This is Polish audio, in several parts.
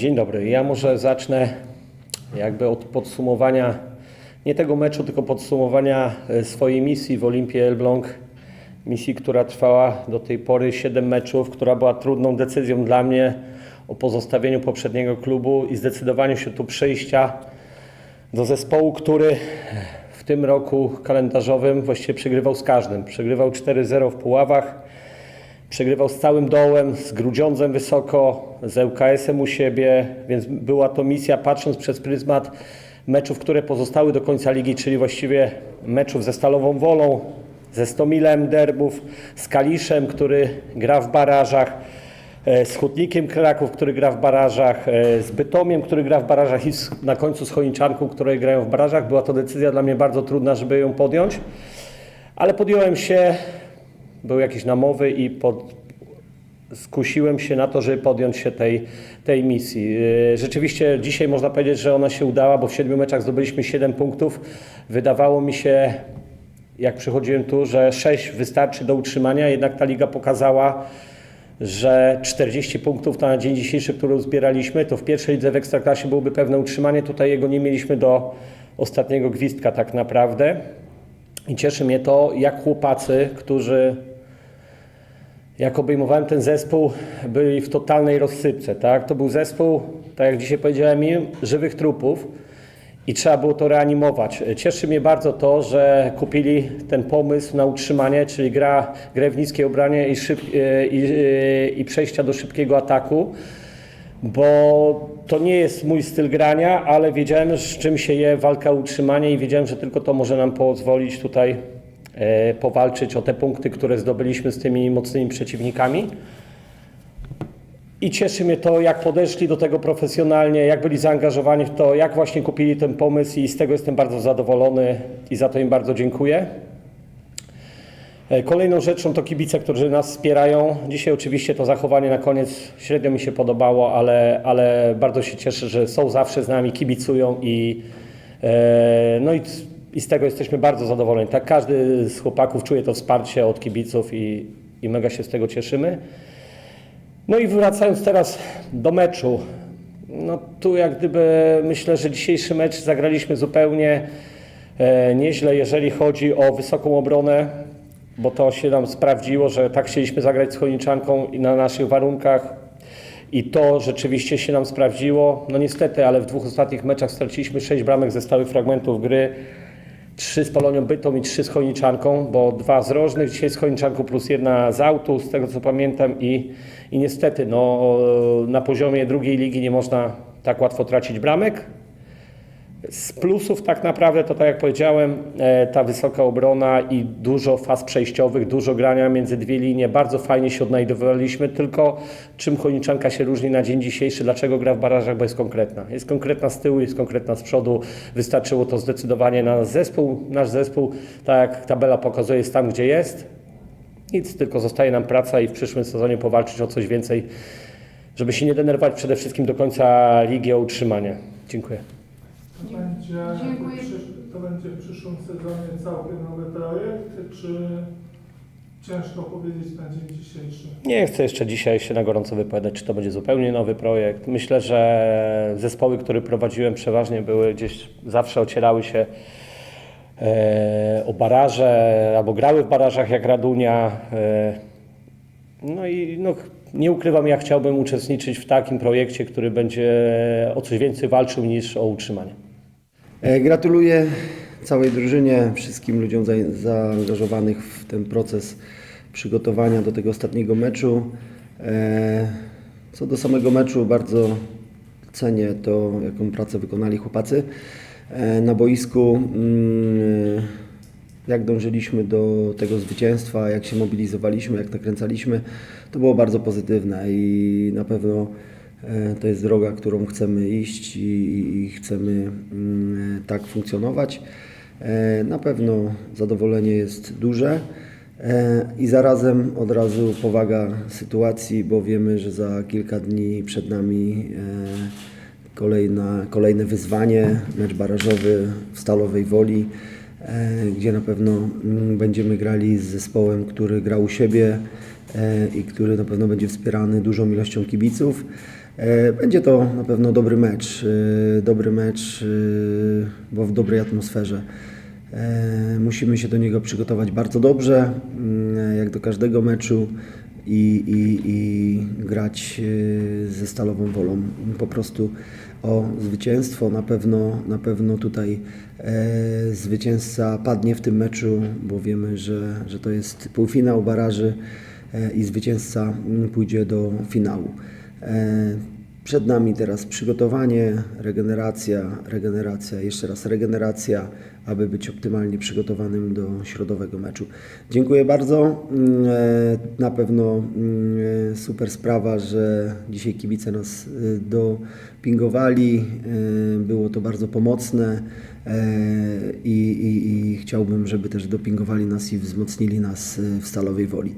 Dzień dobry. Ja może zacznę jakby od podsumowania nie tego meczu, tylko podsumowania e, swojej misji w Olimpii Elbląg. Misji, która trwała do tej pory 7 meczów, która była trudną decyzją dla mnie o pozostawieniu poprzedniego klubu i zdecydowaniu się tu przejścia do zespołu, który w tym roku kalendarzowym właściwie przegrywał z każdym. Przegrywał 4-0 w Puławach, Przegrywał z całym dołem, z Grudziądzem wysoko, z ŁKS-em u siebie, więc była to misja patrząc przez pryzmat meczów, które pozostały do końca ligi, czyli właściwie meczów ze Stalową Wolą, ze Stomilem derbów, z Kaliszem, który gra w barażach, e, z Hutnikiem Kraków, który gra w barażach, e, z Bytomiem, który gra w barażach i na końcu z Chojniczanką, które grają w barażach. Była to decyzja dla mnie bardzo trudna, żeby ją podjąć, ale podjąłem się, były jakieś namowy i pod, skusiłem się na to, żeby podjąć się tej, tej misji. Yy, Rzeczywiście dzisiaj można powiedzieć, że ona się udała, bo w siedmiu meczach zdobyliśmy 7 punktów. Wydawało mi się, jak przychodziłem tu, że 6 wystarczy do utrzymania, jednak ta liga pokazała, że 40 punktów na dzień dzisiejszy, którą zbieraliśmy, to w pierwszej lidze w Ekstraklasie byłoby pewne utrzymanie. Tutaj jego nie mieliśmy do ostatniego gwizdka tak naprawdę. I cieszy mnie to, jak chłopacy, którzy jak obejmowałem ten zespół, byli w totalnej rozsypce. Tak? To był zespół, tak jak dzisiaj powiedziałem żywych trupów i trzeba było to reanimować. Cieszy mnie bardzo to, że kupili ten pomysł na utrzymanie, czyli gra, grę w niskie obranie i, szyb, i, i, i przejścia do szybkiego ataku bo to nie jest mój styl grania, ale wiedziałem, z czym się je walka utrzymanie i wiedziałem, że tylko to może nam pozwolić tutaj e, powalczyć o te punkty, które zdobyliśmy z tymi mocnymi przeciwnikami. I cieszy mnie to, jak podeszli do tego profesjonalnie, jak byli zaangażowani w to, jak właśnie kupili ten pomysł i z tego jestem bardzo zadowolony i za to im bardzo dziękuję. E, Kolejną rzeczą to kibice, którzy nas wspierają. Dzisiaj oczywiście to zachowanie na koniec średnio mi się podobało, ale, ale bardzo się cieszę, że są zawsze z nami, kibicują i, e, no i, i z tego jesteśmy bardzo zadowoleni. Tak każdy z chłopaków czuje to wsparcie od kibiców i, i mega się z tego cieszymy. No i wracając teraz do meczu. No tu jak gdyby myślę, że dzisiejszy mecz zagraliśmy zupełnie e, nieźle, jeżeli chodzi o wysoką obronę, bo to się nam sprawdziło, że tak chcieliśmy zagrać z Chojniczanką i na naszych warunkach. I to rzeczywiście się nam sprawdziło. No niestety, ale w dwóch ostatnich meczach straciliśmy sześć bramek ze stałych fragmentów gry. Trzy z Polonią Bytom i trzy z Chojniczanką, bo dwa z Rożnych, dzisiaj z Chojniczanką plus jedna z Autu, z tego co pamiętam. I, i niestety no, na poziomie drugiej ligi nie można tak łatwo tracić bramek. Z plusów tak naprawdę to tak jak powiedziałem, e, ta wysoka obrona i dużo faz przejściowych, dużo grania między dwie linie, bardzo fajnie się odnajdowaliśmy, tylko czym Chojniczanka się różni na dzień dzisiejszy, dlaczego gra w barażach, bo jest konkretna. Jest konkretna z tyłu, jest konkretna z przodu, wystarczyło to zdecydowanie na nasz zespół. Nasz zespół, tak jak tabela pokazuje, jest tam, gdzie jest. Nic, tylko zostaje nam praca i w przyszłym sezonie powalczyć o coś więcej, żeby się nie denerwować przede wszystkim do końca ligi o utrzymanie. Dziękuję. To będzie, Dziękuję. przysz- to będzie w przyszłym sezonie całkiem nowy projekt, czy ciężko powiedzieć na dzień dzisiejszy? Nie chcę jeszcze dzisiaj się na gorąco wypowiadać, czy to będzie zupełnie nowy projekt. Myślę, że zespoły, które prowadziłem przeważnie były gdzieś, zawsze ocierały się e, o baraże, albo grały w barażach jak Radunia. E, no i no, nie ukrywam, ja chciałbym uczestniczyć w takim projekcie, który będzie o coś więcej walczył niż o utrzymanie. E, Gratuluję całej drużynie, wszystkim ludziom za, zaangażowanych w ten proces przygotowania do tego ostatniego meczu. E, Co do samego meczu, bardzo cenię to, jaką pracę wykonali chłopacy e, na boisku. Mm, Jak dążyliśmy do tego zwycięstwa, jak się mobilizowaliśmy, jak nakręcaliśmy, to było bardzo pozytywne i na pewno To jest droga, którą chcemy iść i, i- chcemy mm, tak funkcjonować. E, Na pewno zadowolenie jest duże e, i zarazem od razu powaga sytuacji, bo wiemy, że za kilka dni przed nami e, kolejna, kolejne wyzwanie, mecz barażowy w Stalowej Woli, e, gdzie na pewno mm, będziemy grali z zespołem, który gra u siebie e, i który na pewno będzie wspierany dużą ilością kibiców. E, Będzie to na pewno dobry mecz, e, dobry mecz, e, bo w dobrej atmosferze. Musimy się do niego przygotować bardzo dobrze, mm, jak do każdego meczu i, i, i grać ze stalową wolą. Po prostu o zwycięstwo. Na pewno, na pewno tutaj zwycięzca padnie w tym meczu, bo wiemy, że, że to jest półfinał baraży i zwycięzca mm, pójdzie do finału. E, przed nami teraz przygotowanie, regeneracja, regeneracja, jeszcze raz regeneracja, aby być optymalnie przygotowanym do środowego meczu. Dziękuję bardzo. Mm, e, Na pewno mm, e, super sprawa, że dzisiaj kibice nas e, dopingowali. Było to bardzo pomocne i, i, i chciałbym, żeby też dopingowali nas i wzmocnili nas w stalowej woli.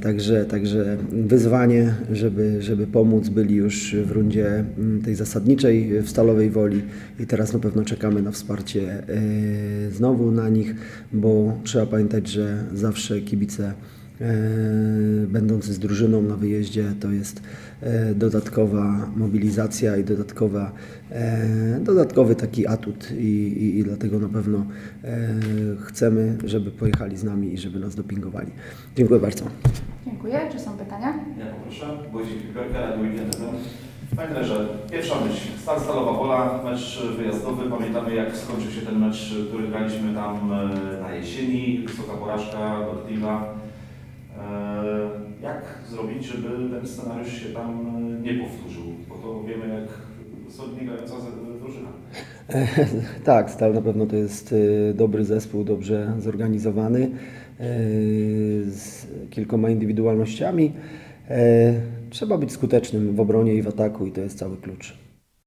Także, także wyzwanie, żeby, żeby pomóc, byli już w rundzie mm, tej zasadniczej w Stalowej Woli i teraz na pewno czekamy na wsparcie znowu na nich, bo trzeba pamiętać, że zawsze kibice e, będący z drużyną na wyjeździe to jest e, dodatkowa mobilizacja i dodatkowa, e, dodatkowy taki atut i, i, i dlatego na pewno e, chcemy, żeby pojechali z nami i żeby nas dopingowali. Dziękuję bardzo. Dziękuję. Czy są pytania? Ja poproszę. Wojciech Piperka, Radio Weekend Panie trenerze, pierwsza myśl. Stan Stalowa Wola, mecz wyjazdowy. Pamiętamy jak skończył się ten mecz, który graliśmy tam e, na jesieni. Wysoka porażka, dotkliwa. E, Jak zrobić, żeby ten scenariusz się tam e, nie powtórzył? Bo to wiemy jak solidnie grająca drużyna. Tak, Stal na pewno to jest dobry zespół, dobrze zorganizowany, z kilkoma indywidualnościami. Trzeba być skutecznym w obronie i w ataku i to jest cały klucz.